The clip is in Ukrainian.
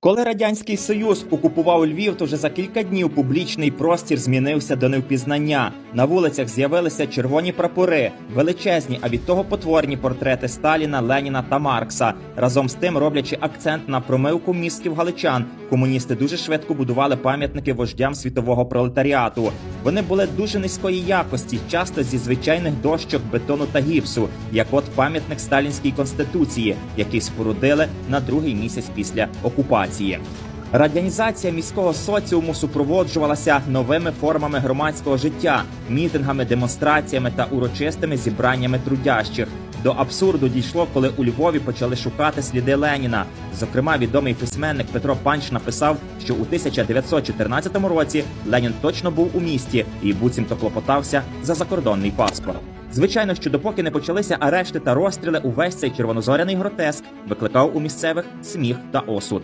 Коли радянський союз окупував Львів, то вже за кілька днів публічний простір змінився до невпізнання. На вулицях з'явилися червоні прапори, величезні, а від того потворні портрети Сталіна, Леніна та Маркса. Разом з тим, роблячи акцент на промивку містів галичан, комуністи дуже швидко будували пам'ятники вождям світового пролетаріату. Вони були дуже низької якості, часто зі звичайних дощок, бетону та гіпсу, як от пам'ятник сталінській конституції, який спорудили на другий місяць після окупації. Радянізація міського соціуму супроводжувалася новими формами громадського життя, мітингами, демонстраціями та урочистими зібраннями трудящих. До абсурду дійшло, коли у Львові почали шукати сліди Леніна. Зокрема, відомий письменник Петро Панч написав, що у 1914 році Ленін точно був у місті і буцімто клопотався за закордонний паспорт. Звичайно, що допоки не почалися арешти та розстріли, увесь цей червонозоряний гротеск викликав у місцевих сміх та осуд.